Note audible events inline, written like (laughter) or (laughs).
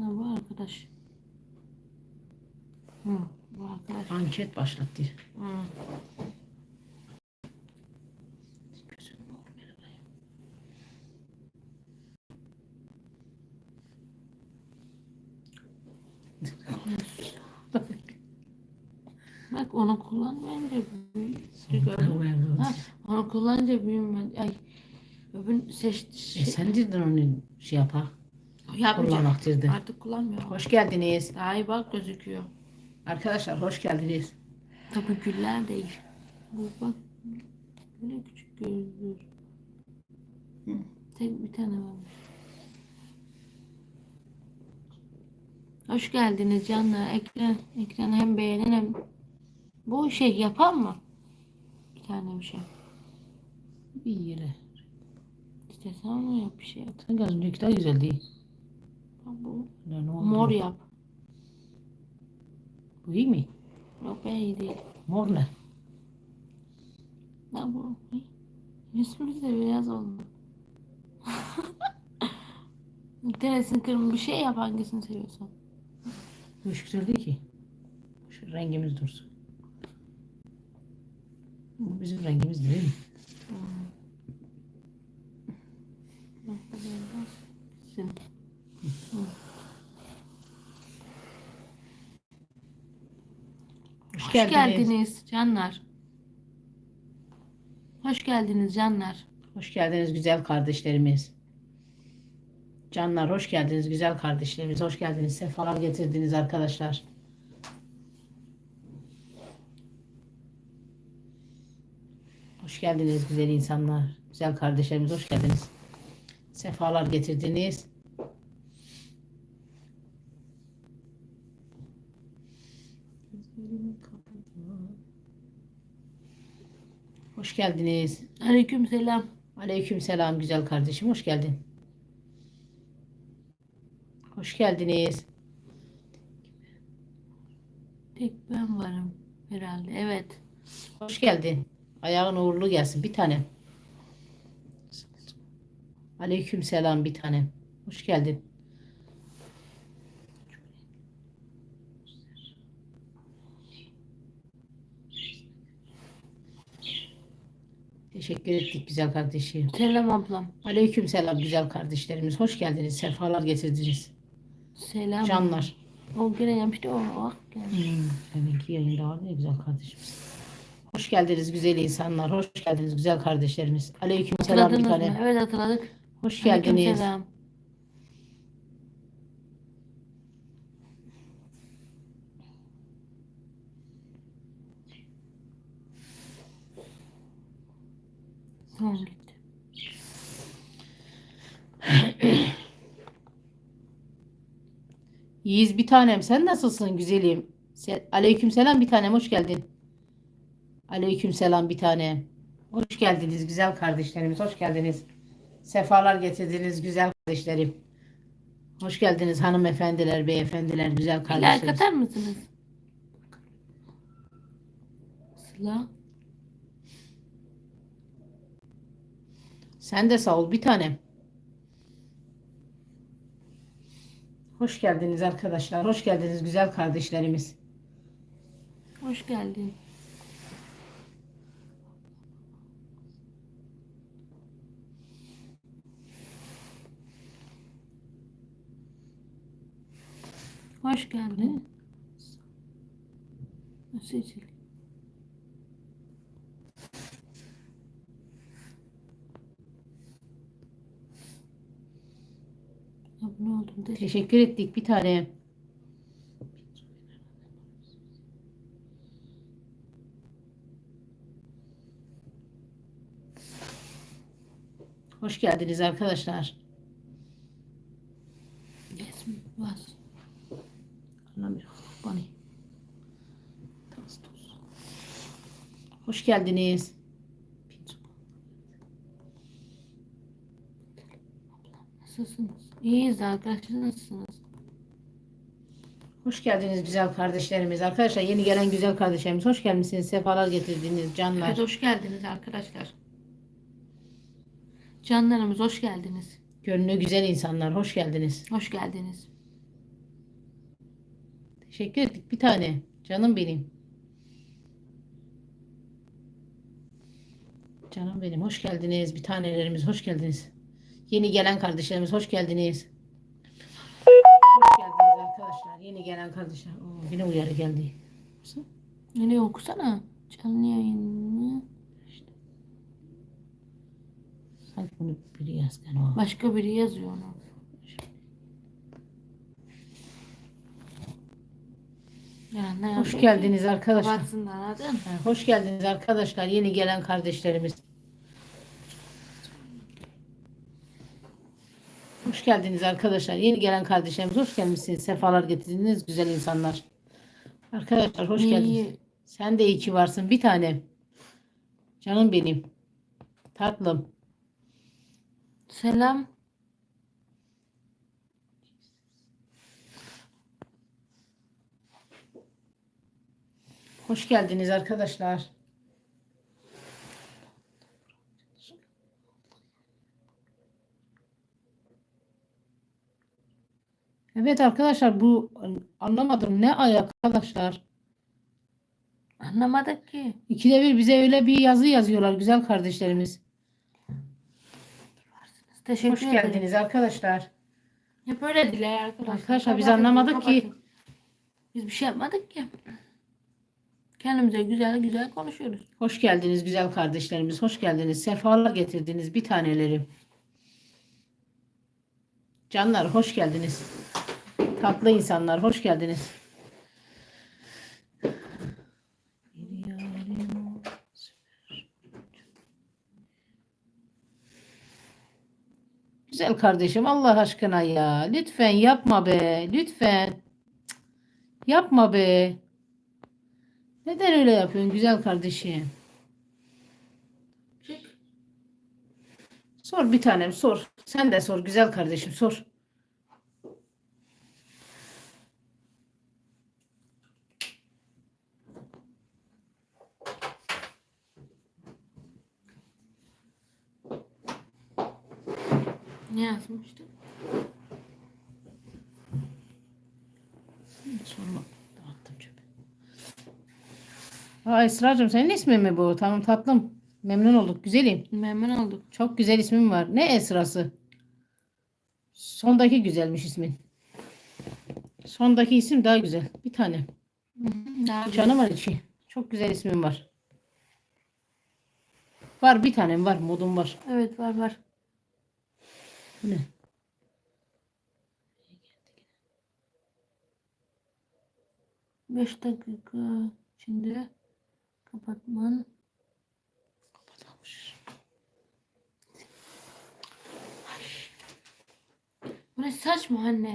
Ha, bu arkadaş. Hı, bu arkadaş. Anket başlattı. Hı. Bak onu kullanmayınca büyüyor. Ha, onu kullanınca büyümez. Ay öbür seçti. E sen dedin onu şey yapa. Yapmayacağım. Kullanak dedin. Artık kullanmıyor. Hoş geldiniz. Daha iyi bak gözüküyor. Arkadaşlar hoş geldiniz. Tabii güller değil. Bu bak. Böyle küçük gözlü. Hı. Tek bir tane varmış. Hoş geldiniz canlar. Ekran, ekran hem beğenin hem bu şey yapan mı? Bir tane bir şey. Bir yere. İşte sen onu yap bir şey yap. Sen az önceki daha güzel değil. Bu Ne, ne oldu? mor yap. Bu iyi mi? Yok be iyi değil. Mor ne? Ne bu? Yüzümüz de beyaz oldu. (laughs) Denesin kırmızı bir şey yap hangisini seviyorsan. Bu güzel değil ki. Şu rengimiz dursun. Bu bizim rengimiz değil mi? Bak, bu beyaz. Sin. Hoş, Hoş geldiniz. geldiniz canlar. Hoş geldiniz canlar. Hoş geldiniz güzel kardeşlerimiz. Canlar hoş geldiniz güzel kardeşlerimiz. Hoş geldiniz. Sefalar getirdiniz arkadaşlar. Hoş geldiniz güzel insanlar. Güzel kardeşlerimiz hoş geldiniz. Sefalar getirdiniz. Hoş geldiniz. Aleyküm selam. Aleyküm selam güzel kardeşim. Hoş geldin. Hoş geldiniz. Tek ben varım herhalde. Evet. Hoş geldin. Ayağın uğurlu gelsin bir tane. Aleyküm selam bir tane. Hoş geldin. Teşekkür ettik güzel kardeşim. Selam ablam. Aleyküm selam güzel kardeşlerimiz. Hoş geldiniz. Sefalar getirdiniz. Selam. Canlar. O gene yapmıştı o. Bak gelmiş. Hmm, deminki yayında var ne güzel kardeşimiz. Hoş geldiniz güzel insanlar. Hoş geldiniz güzel kardeşlerimiz. Aleyküm selam bir Hatırladınız tane. mı? Evet hatırladık. Hoş geldiniz. selam. Gitti. (clears throat) Yiğiz bir tanem sen nasılsın güzelim? Sen, aleyküm selam bir tanem hoş geldin. Aleyküm selam bir tanem. Hoş geldiniz güzel kardeşlerimiz. Hoş geldiniz. Sefalar getirdiniz güzel kardeşlerim. Hoş geldiniz hanımefendiler, beyefendiler, güzel kardeşlerimiz. atar mısınız? Sıla. Sen de sağ ol bir tanem. Hoş geldiniz arkadaşlar. Hoş geldiniz güzel kardeşlerimiz. Hoş geldin. Hoş geldin. Seçil. Abone oldum. Teşekkür ettik bir tane. Hoş geldiniz arkadaşlar. Yes, bas. Anlamıyorum. Tuz. Hoş geldiniz. Nasılsınız? İyiyiz arkadaşlar. Nasılsınız? Hoş geldiniz güzel kardeşlerimiz. Arkadaşlar yeni gelen güzel kardeşlerimiz hoş gelmişsiniz. Sefalar getirdiniz canlar. Evet, hoş geldiniz arkadaşlar. Canlarımız hoş geldiniz. Gönlü güzel insanlar hoş geldiniz. Hoş geldiniz. Teşekkür ettik bir tane. Canım benim. Canım benim. Hoş geldiniz. Bir tanelerimiz hoş geldiniz. Yeni gelen kardeşlerimiz hoş geldiniz. Hoş geldiniz arkadaşlar. Yeni gelen kardeşler. Oo, yine uyarı geldi. Nereye okusana? Canlı yayını. Sanki bunu biri o. Başka biri yazıyor onu. Yani Hoş geldiniz arkadaşlar. Ha, Hoş geldiniz arkadaşlar. Yeni gelen kardeşlerimiz. Hoş geldiniz arkadaşlar. Yeni gelen kardeşlerimiz hoş gelmişsiniz. Sefalar getirdiniz güzel insanlar. Arkadaşlar hoş İyi, geldiniz. Sen de iyi ki varsın. Bir tane. Canım benim. Tatlım. Selam. Hoş geldiniz arkadaşlar. Evet arkadaşlar bu anlamadım ne ay arkadaşlar. Anlamadık ki. İkide bir bize öyle bir yazı yazıyorlar güzel kardeşlerimiz. Teşekkür Hoş ederim. geldiniz arkadaşlar. Hep öyle dile arkadaşlar. Arkadaşlar biz Kapatın, anlamadık ki. Biz bir şey yapmadık ki. Kendimize güzel güzel konuşuyoruz. Hoş geldiniz güzel kardeşlerimiz. Hoş geldiniz. Sefalar getirdiniz bir tanelerim. Canlar hoş geldiniz. Tatlı insanlar hoş geldiniz. Güzel kardeşim Allah aşkına ya. Lütfen yapma be. Lütfen. Yapma be. Neden öyle yapıyorsun güzel kardeşim? Sor bir tanem sor. Sen de sor güzel kardeşim sor. Ne yazmıştı? Sorma. Attım çöpe. Aa Esra'cığım senin ismin mi bu? Tamam tatlım. Memnun olduk. Güzelim. Memnun olduk. Çok güzel ismin var. Ne Esra'sı? Sondaki güzelmiş ismin. Sondaki isim daha güzel. Bir tane. Daha güzel. Canım var içi. Çok güzel ismin var. Var bir tanem var. Modum var. Evet var var. Ne? Beş dakika içinde kapatman. Kapatılmış. Bu ne saçma anne.